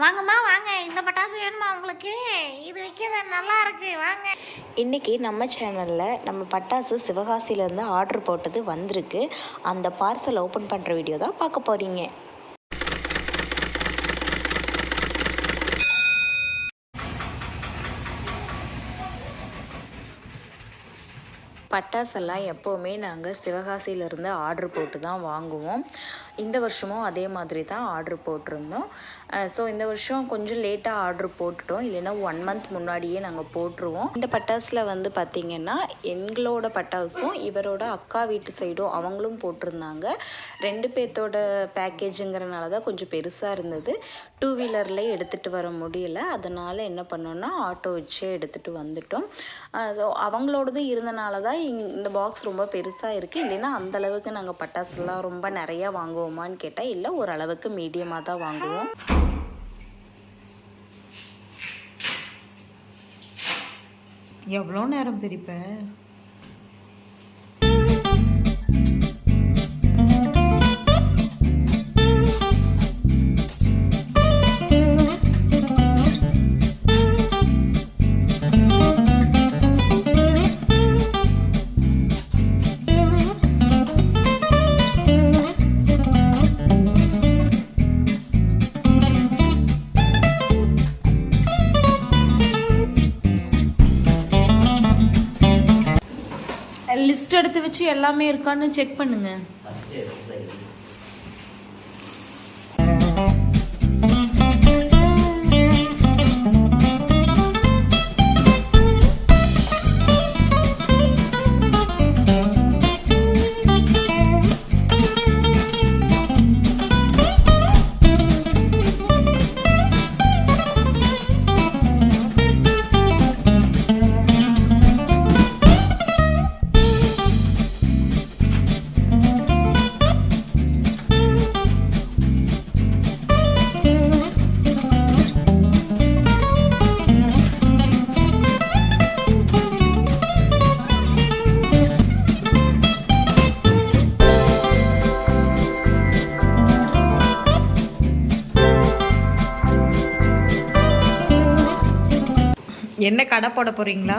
வாங்கம்மா வாங்க. இந்த பட்டாசு வேணுமா உங்களுக்கு? இது வைக்கிறது நல்லா இருக்கு. வாங்க. இன்றைக்கி நம்ம சேனலில் நம்ம பட்டாசு சிவகாசியிலேருந்து ஆர்டர் போட்டது வந்திருக்கு. அந்த பார்சல் ஓப்பன் பண்ணுற வீடியோ தான் பார்க்க போகிறீங்க பட்டாசெல்லாம் எப்போவுமே நாங்கள் சிவகாசியிலேருந்து ஆர்டர் போட்டு தான் வாங்குவோம். இந்த வருஷமும் அதே மாதிரி தான் ஆர்டர் போட்டிருந்தோம். ஸோ இந்த வருஷம் கொஞ்சம் லேட்டாக ஆர்டர் போட்டுட்டோம். இல்லைன்னா ஒன் மந்த் முன்னாடியே நாங்கள் போட்டுருவோம். இந்த பட்டாசில் வந்து பார்த்திங்கன்னா எங்களோட பட்டாசும் இவரோட அக்கா வீட்டு சைடும் அவங்களும் போட்டிருந்தாங்க. ரெண்டு பேர்த்தோட பேக்கேஜுங்கிறனால தான் கொஞ்சம் பெருசாக இருந்தது. டூ வீலர்லேயே எடுத்துகிட்டு வர முடியல. அதனால் என்ன பண்ணோன்னா ஆட்டோ வச்சே எடுத்துகிட்டு வந்துட்டோம். ஸோ அவங்களோடது இருந்தனால தான் இந்த பாக்ஸ் ரொம்ப பெருசாக இருக்குது இல்லைன்னா அந்தளவுக்கு நாங்கள் பட்டாசுலாம் ரொம்ப நிறையா வாங்குவோமான்னு கேட்டால் இல்லை ஓரளவுக்கு மீடியமாக தான் வாங்குவோம். எவ்வளோ நேரம் பிரிப்பேன் எடுத்து வச்சு எல்லாமே இருக்கான்னு செக் பண்ணுங்க. என்ன கடை போட போறீங்களா?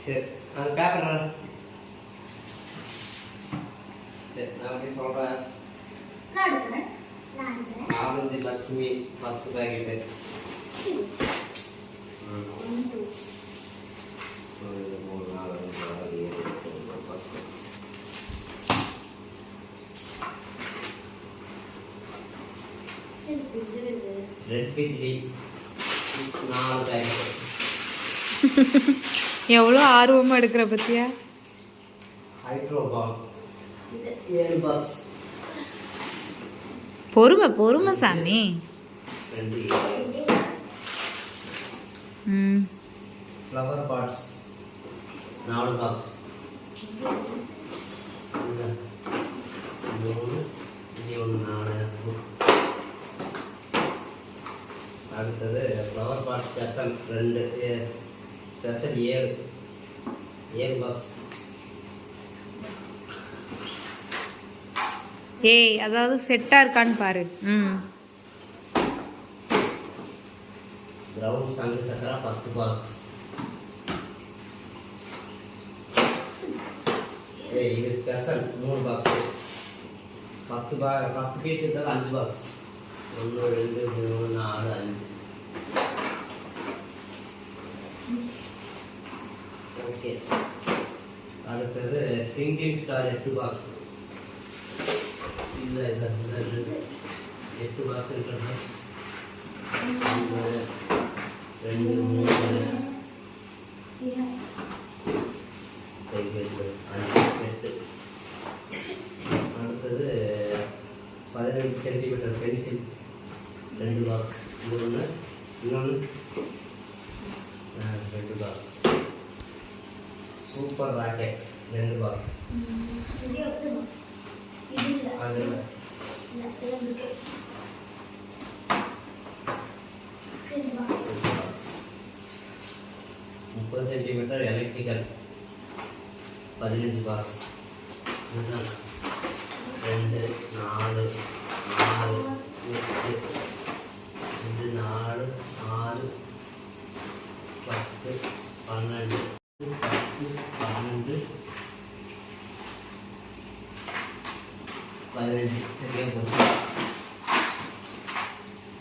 சரி நான் கேட்குறேன் சரி நான் அப்படி சொல்கிறேன் ஆரஞ்சு லட்சுமி பத்து பேக்கெட்டு மூணு நாலு அஞ்சு ஆறு ஏழு எட்டு ஒன்பது பத்து ரெட் பிஜ்லி நாலு பேக்கெட் எவ்வளோ ஆர்வமா எடுக்கிற பாக்ஸ் பொறுமை பொறுமை சாமி. ஃப்ளவர் பாட்ஸ் நாலு பாக்ஸ் மூணு இனி ஒன்று நாலு அடுத்தது ஃப்ளவர் பாட் ஸ்பெஷல் ரெண்டு ஸ்பெஷல் ஏழு. ஏழு பாக்ஸ் ஏய் அதாவது செட்டா இருக்கான்னு பாரு. ம். ப்ரௌன் சங்கு சக்கரா பத்து பாக்ஸ் ஏய் இது ஸ்பெஷல் மூணு பாக்ஸ் பத்து பா பத்து பீஸ் இருந்தால் அஞ்சு பாக்ஸ் ஒன்று ரெண்டு மூணு நாலு அஞ்சு ஓகே அடுத்தது திங்கிங் ஸ்டார் எட்டு பாக்ஸ் இல்லை இல்லை இல்லை. எட்டு பாக்ஸ் இருக்கிறது ரெண்டு மூணு எட்டு அஞ்சு எட்டு அடுத்தது பதினஞ்சு சென்டிமீட்டர் பென்சில் ரெண்டு பாக்ஸ் இது ஒன்று இன்னொன்று ரெண்டு பாக்ஸ் சூப்பர் ராக்கெட் ரெண்டு பாக்ஸ் அது ரெண்டு பாக்ஸ் முப்பது சென்டிமீட்டர் எலக்ட்ரிக்கல் பதினஞ்சு பாக்ஸ் ரெண்டு நாலு ஆறு எட்டு ரெண்டு நாலு ஆறு பத்து பன்னெண்டு பத்து பன்னெண்டு பதினஞ்சு சரியா போச்சு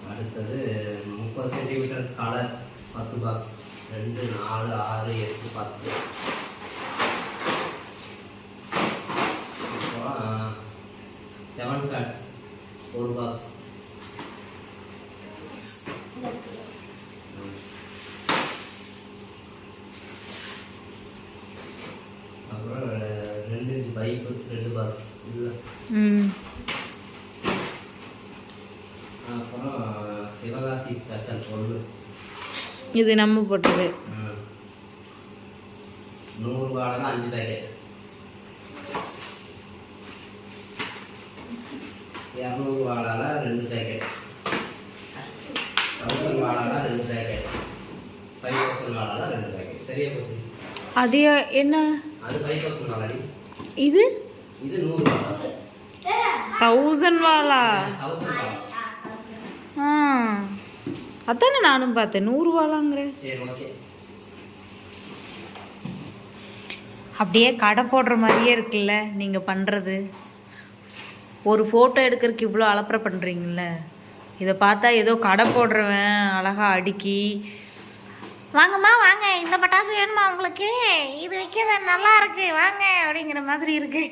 அடுத்தது முப்பது சென்டிமீட்டர் கலர். பத்து பாக்ஸ் ரெண்டு நாலு ஆறு எட்டு பத்து. செவன் சாட் ஒரு பாக்ஸ் அப்புறம் ரெண்டு இன்ச்சு பைப்பு ரெண்டு பாக்ஸ் இல்லை ம் அப்புறம் சிவகாசி ஸ்பெஷல் பொண்ணு இது நம்ம போட்டது. நூறு வாடகை அஞ்சு பேக்கெட் இரநூறு வாடால ரெண்டு பேக்கெட் தௌசண்ட் வாடால ரெண்டு பேக்கெட் ஃபைவ் தௌசண்ட் வாடால ரெண்டு பேக்கெட் சரியா போச்சு? அது என்ன? அது ஃபைவ் தௌசண்ட் வாடாடி இது? இது நூறு தௌசண்ட் வாலா தௌசண்ட் வாடா ஆ. அதானே நானும் பார்த்தேன். நூறு வாலாங்கிற சரி ஓகே அப்படியே கடை போடுற மாதிரியே இருக்குல்ல நீங்கள் பண்ணுறது ஒரு ஃபோட்டோ எடுக்கிறதுக்கு இவ்வளோ அலப்பறை பண்ணுறீங்கள இதை பார்த்தா ஏதோ கடை போடுறவன் அழகா அடுக்கி வாங்கம்மா வாங்க இந்த பட்டாசு வேணுமா உங்களுக்கு? இது வைக்கிறது நல்லா இருக்கு வாங்க அப்படிங்கிற மாதிரி இருக்கு.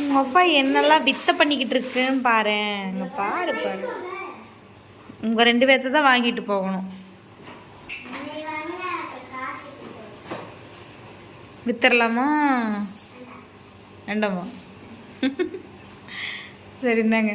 உங்கள் அப்பா என்னெல்லாம் வித்தை பண்ணிக்கிட்டு இருக்குன்னு பாரு. இங்கே பாரு பாரு. உங்கள் ரெண்டு பேர்த்த தான் வாங்கிட்டு போகணும். வித்துடலாமா வேண்டாமா? சரி இந்தாங்க.